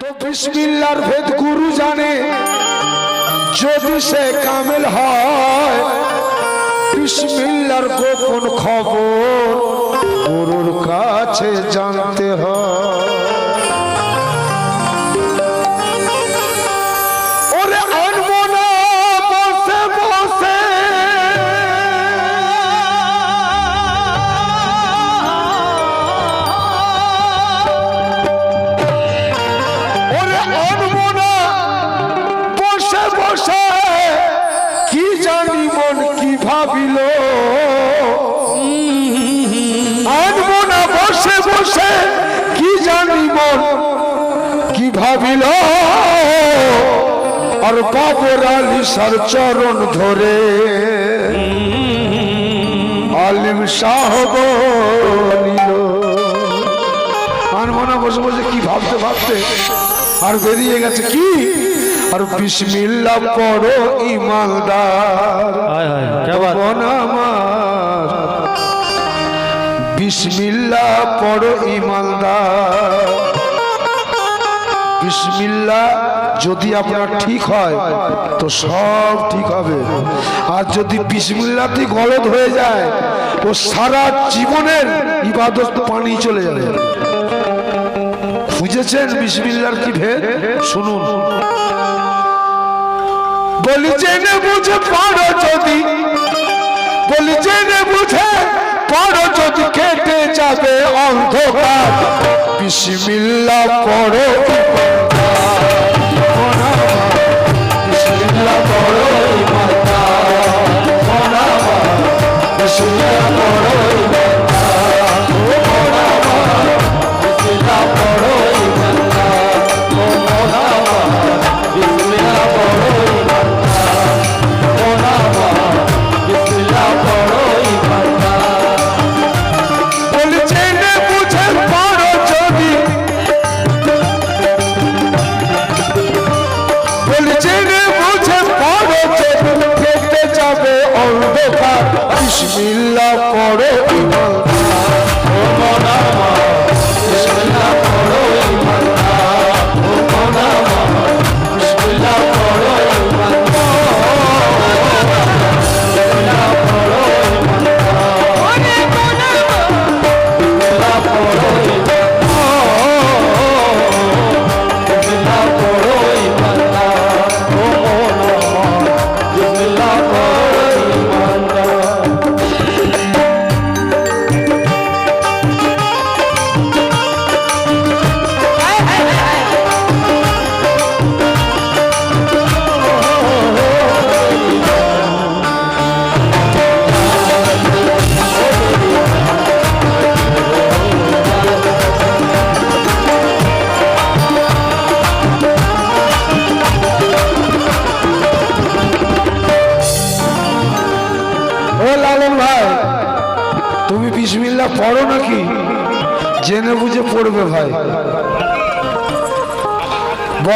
তো বিসমিল্লার ভেদ গুরু জানে। যদি সে কামেল হয়, বিসমিল্লার গোপন খবর গুরুর কাছে জানতে হয়। ভাবিল আর বাবর আলী সর চরণ ধরে? আলিম সাহব আর মনে বসে বসে কি ভাবতে ভাবতে আর বেরিয়ে গেছে কি? আর বিসমিল্লা পড়ো ইমালদার আমার বিসমিল্লা পড়ো ইমালদার বিসমিল্লা যদি আপনার ঠিক হয়, তো সব ঠিক হবে। আর যদি বিসমিল্লাতে গলদ হয়ে যায়, ও সারা জীবনের ইবাদত পানি চলে যাবে। বুঝেছেন বিসমিল্লার কি ভেদ? শুনুন। বলি, জেনে বুঝে পারো যদি। বলি, জেনে বুঝে পারো যদি কেটে যাবে অন্ধকার বিসমিল্লা পড়ো বিসমিল্লা পড়ো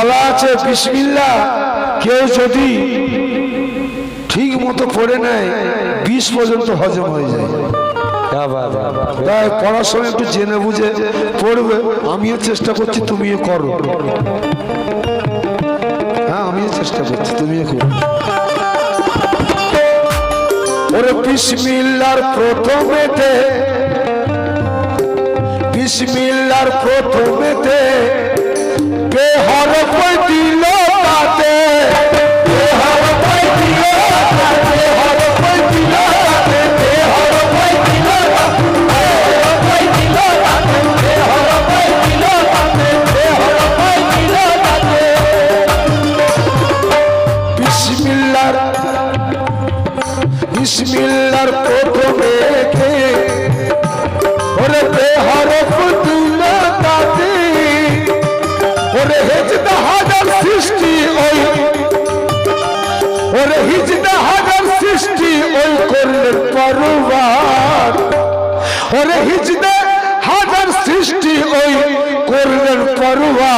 বলা আছে বিসমিল্লা কেউ যদি ঠিক মতো করে নেয়, বিশ পর্যন্ত হজম হয়ে যায়। তাই সময় একটু জেনে বুঝে পড়বে। আমিও চেষ্টা করছি, তুমিও করো। হ্যাঁ আমিও চেষ্টা করছি, তুমিও করো। ওরে বিসমিল্লার প্রথমেতে বিসমিল্লার প্রথমেতে বেহর ওরে হিজদা হাজার সৃষ্টি ওই করলেন পড়ুয়া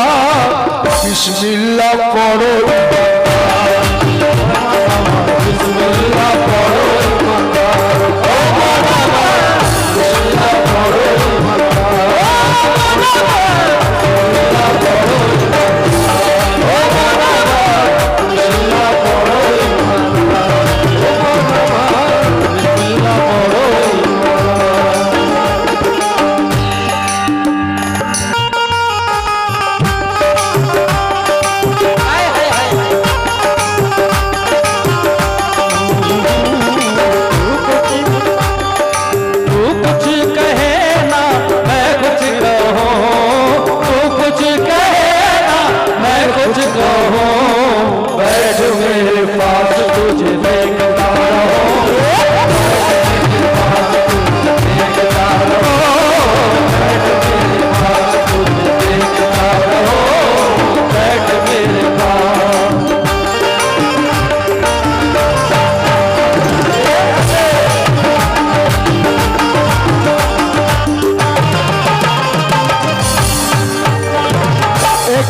বিসমিল্লাহ পড়ো।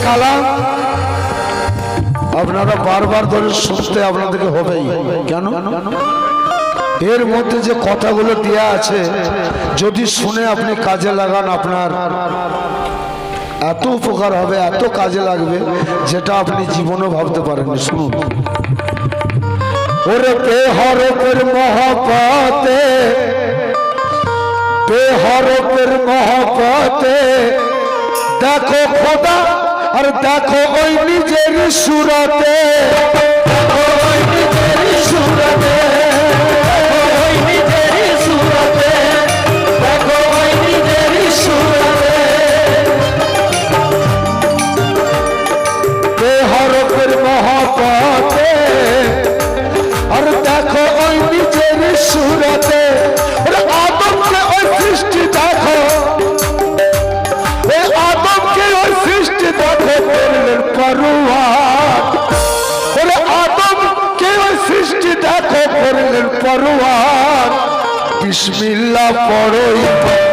কালাম আপনারা বারবার ধরে শুনতে আপনাদেরকে হবেই। কেন? এর মধ্যে যে কথাগুলো দেয়া আছে, যদি শুনে আপনি কাজে লাগান আপনার, এত উপকার হবে, এত কাজে লাগবে, যেটা আপনি জীবনও ভাবতে পারেন শুনুন। ওরে বেহরফের মহব্বতে বেহরফের মহব্বতে, দেখো খোদা আর দেখো ওই নিজের সুরতে। বিসমিল্লাহ পড়োই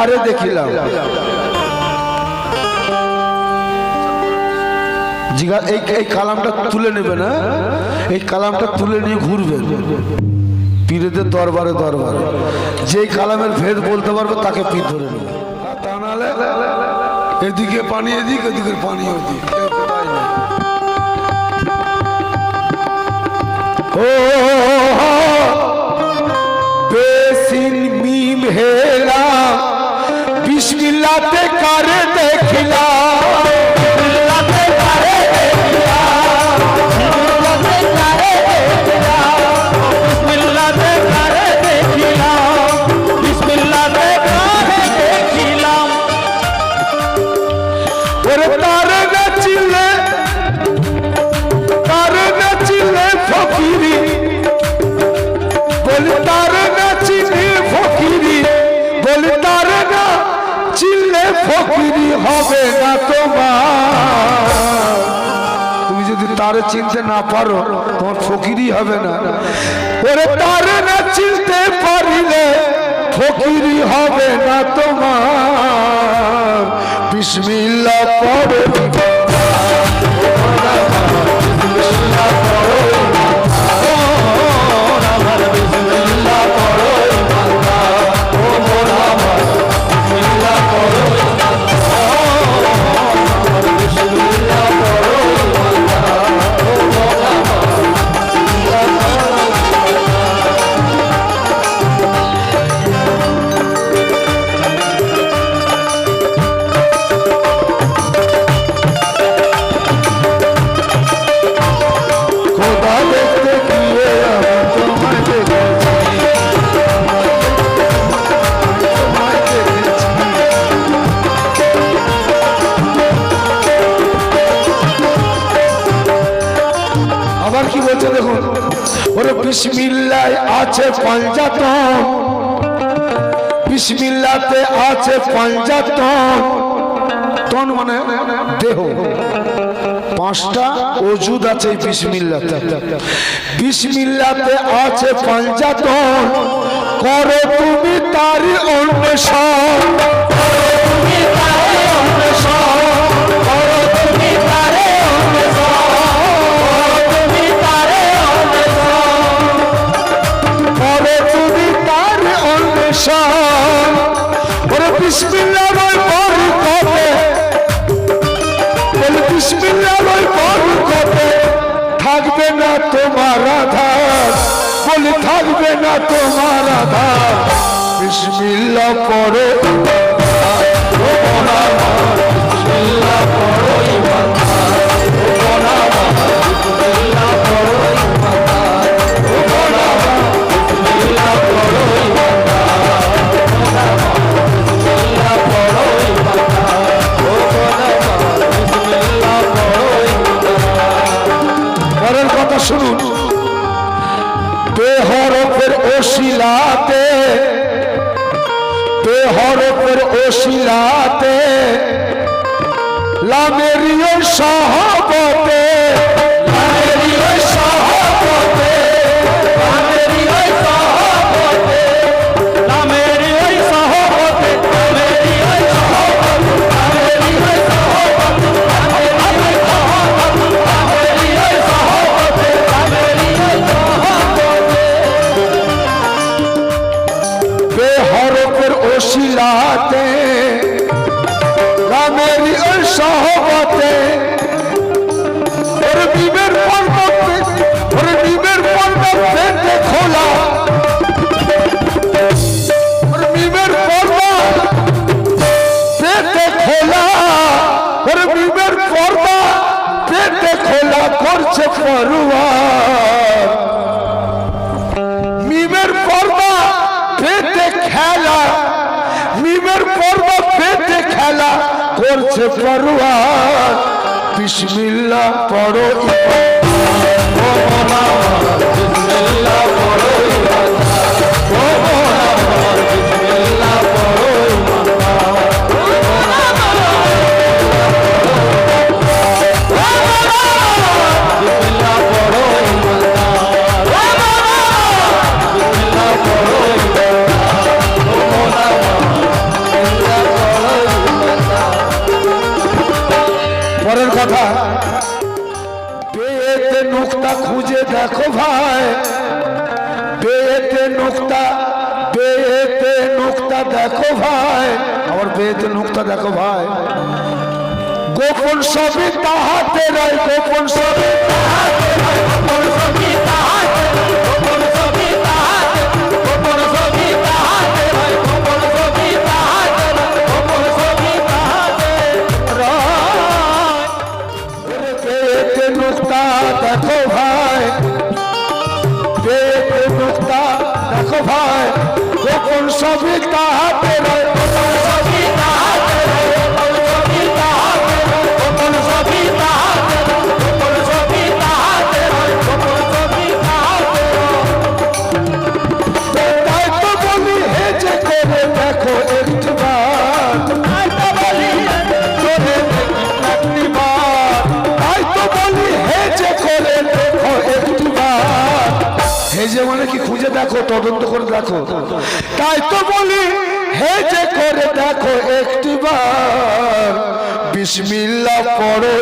বিসমিল্লাতে দেখিলাম। জিগা এই এই কালামটা তুলে নেবে না? এই কালামটা তুলে নিয়ে ঘুরবেন। পীরেদের দরবারে দরবারে। যেই কালামের ভেদ বলতে পারবে তাকে পীর ধরে নেবে। তা নাহলে এদিকে পানি এদিক এদিকে পানি ওদিক। ও বেসিন মিম হেলা বিসমিল্লাতে কারে দেখিলাম হবে না তোমার। তুমি যদি তারে চিনতে না পারো, তোমার ফকিরই হবে না। ওরে তারে না চিনতে পারিলে ফকিরি হবে না তোমার। বিসমিল্লাহ পড়ে মানে? দেহ। পাঁচটা ওজুদ আছে বিসমিল্লাতে। বিসমিল্লাতে আছে পাঞ্জাতন। করো তুমি তারি অন্বেষণ। করো। পড়ছে পড়ুয়ার বিসমিল্লা পড়ো। ও একটা নোক্তা দেখো ভাই। গোপন সবে তাহাতে রায় গোপন সবে তাহাতে রায় গোপন সবে হেজে করে দেখো একটিবার হেজে মানে কি খুঁজে দেখো, তদন্ত করে দেখো। তাই তো বলি হেজে করে দেখো একটি একটিবার বিসমিল্লা পড়ে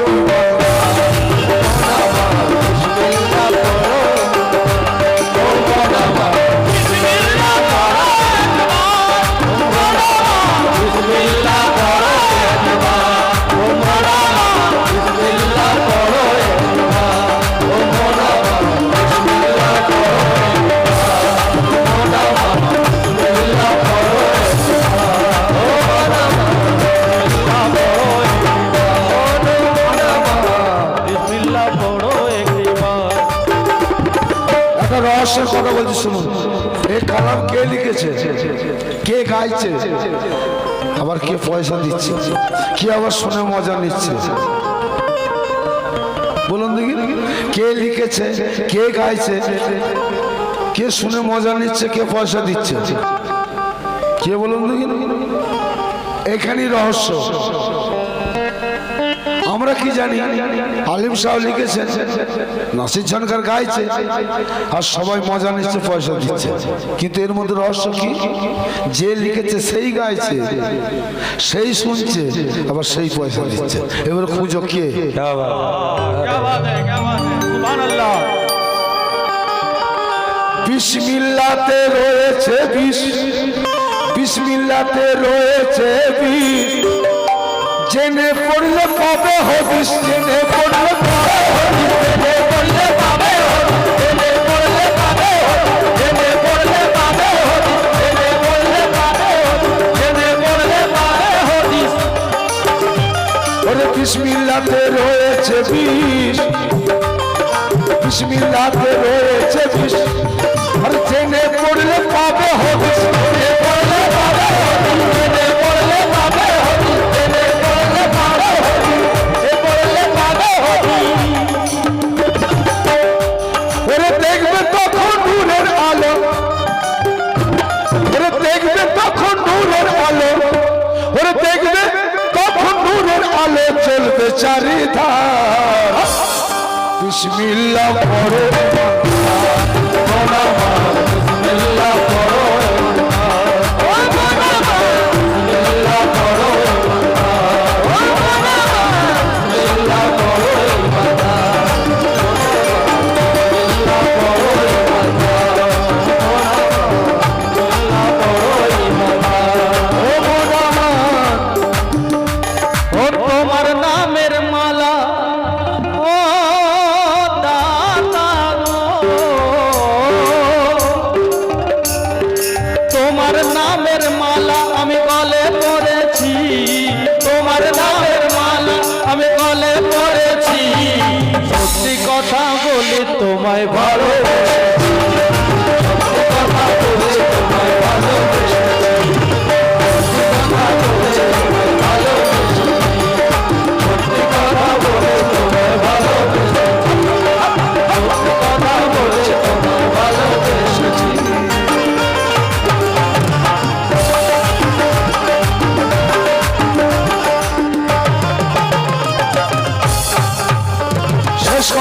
কে লিখেছে। কে গাইছে? আবার কে পয়সা দিচ্ছে? কে আবার শুনে মজা নিচ্ছে? বলুন দেখি, কে লিখেছে? কে গাইছে? কে শুনে মজা নিচ্ছে? কে পয়সা দিচ্ছে? কে বলুন দেখি। এখানেই রহস্য। আমরা কি জানি? আলিম সাহেব লিখেছে নাসির ঝনকার গাইছে, আর সবাই মজা নিচ্ছে, পয়সা দিচ্ছে। কিন্তু এর মধ্যে রহস্য কি? যে লিখেছে সেই গাইছে, সেই শুনছে, আবার সেই পয়সা দিচ্ছে। এবার খুঁজো কে? বিসমিল্লাতে রয়েছে বিষ, বিসমিল্লাতে রয়েছে বিষ। জেনে পড়লে পাবে হবিস জেনে পড়লে পাবে হবিস জেনে পড়লে ওরে বিসমিল্লাতে রয়েছে বিষ। রয়েছে বিষ। আর জেনে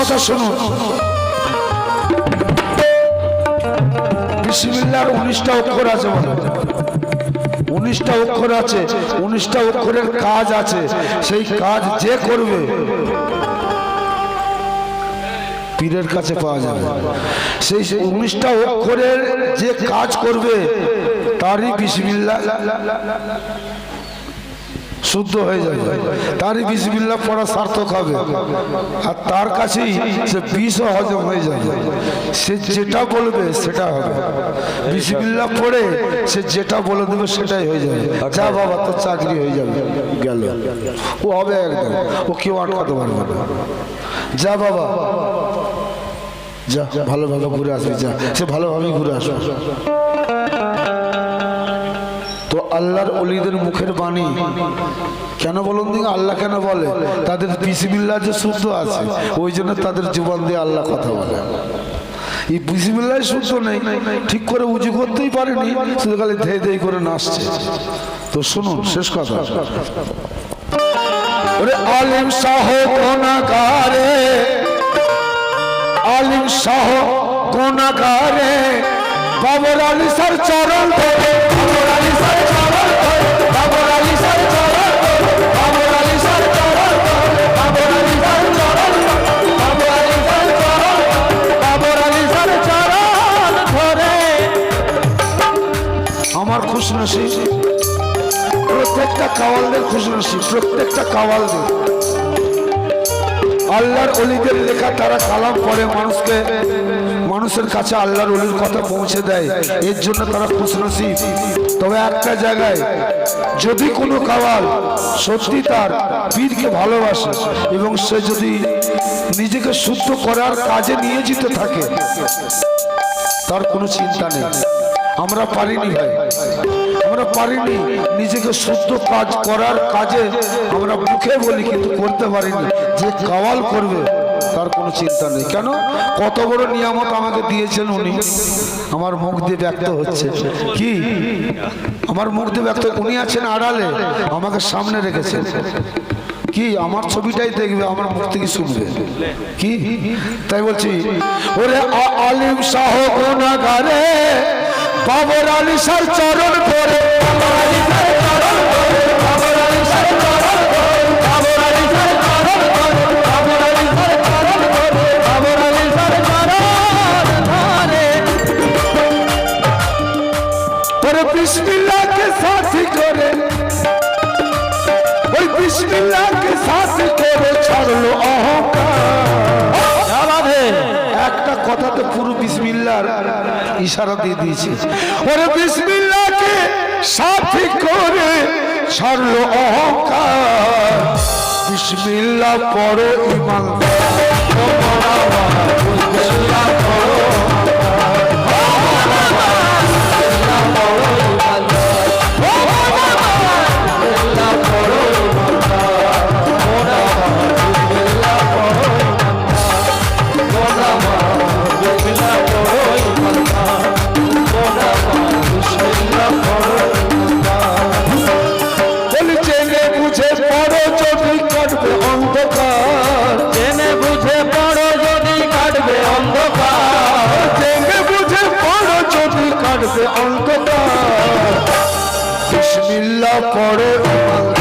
কথা শুনুন বিসমিল্লার উনিশটা অক্ষর আছে উনিশটা অক্ষর আছে, উনিশটা অক্ষরের কাজ আছে, সেই কাজ যে করবে, পীরের কাছে পাওয়া যাবে। সেই সেই উনিশটা অক্ষরের যে কাজ করবে, তারই বিসমিল্লা শুদ্ধ হয়ে যাবে। তারই বিসমিল্লা পড়া সার্থক হবে। আর তার কাছেই সে বিষও হজম হয়ে যাবে। সে যেটা বলবে সেটা হবে। বিসমিল্লা পড়ে সে যেটা বলে দেবে সেটাই হয়ে যাবে। যা বাবা, তোর চাকরি হয়ে যাবে। গেল। ও হবে একদম। ও কেউ আটকাতে পারবে না। যা বাবা। যা ভালো ভালো ঘুরে আসবে, যা। সে ভালোভাবেই ঘুরে আসবে। তো আল্লাহর অলিদের মুখের বাণী। কেন বলুন দিকে আল্লাহ কেন বলে? তাদের বিসমিল্লা যে শুদ্ধ আছে, ওই জন্য তাদের জীবন দিয়ে আল্লাহ কথা বলে। এই বিসমিল্লাহ শুদ্ধ নেই, ঠিক করে উঁচু করতেই পারেনি, শুধু খালি ধেয়ে ধেয়ে করে নাচছে। তো শুনুন, শেষ কথা। আলিম শাহ কোনাগারে আলিম শাহ কোনাগারে বাবর আলী স্যার চরণ ধরে। প্রত্যেকটা কাওয়ালদের আল্লাহর অলিদের লেখা তারা কালাম পড়ে, মানুষকে, মানুষের কাছে আল্লাহর অলির কথা পৌঁছে দেয়। এর জন্য তারা খুশনসিব তবে একটা জায়গায় যদি কোনো কাওয়াল সত্যি তার পীরকে ভালোবাসে এবং সে যদি নিজেকে শুদ্ধ করার কাজে নিয়োজিত থাকে, তার কোনো চিন্তা নেই। আমরা পারিনি। আমরা পারিনি নিজেকে শুদ্ধ কাজ করার কাজে আমরা মুখে বলি কিন্তু করতে পারিনি। যে কাওয়াল করবে, তার কোনো চিন্তা নেই। কেন? কত বড় নিয়ামত আমাকে দিয়েছেন উনি। আমার মুখ দিয়ে ব্যক্ত হচ্ছে। কি? আমার মুখ দিয়ে ব্যক্ত উনি আছেন আড়ালে। আমাকে সামনে রেখেছেন। কি? আমার ছবিটাই দেখবে, আমার মুখ থেকে শুনবে। কি? তাই বলছি, ওরে আলিম শাহ গুনাগারে বাবর আলী সার চরণ করে। বিসমিল্লাহকে সাথী করে। ওই বিসমিল্লাহকে সাথী করে ছাড়লো অহংকার। একটা কথা তো পুরো বিসমিল্লার ইশারা দিয়ে দিয়েছে। ওরে বিসমিল্লাকে সাথী করে সরল অহংকার। বিসমিল্লা পড়ো ইমান বলি কাটবে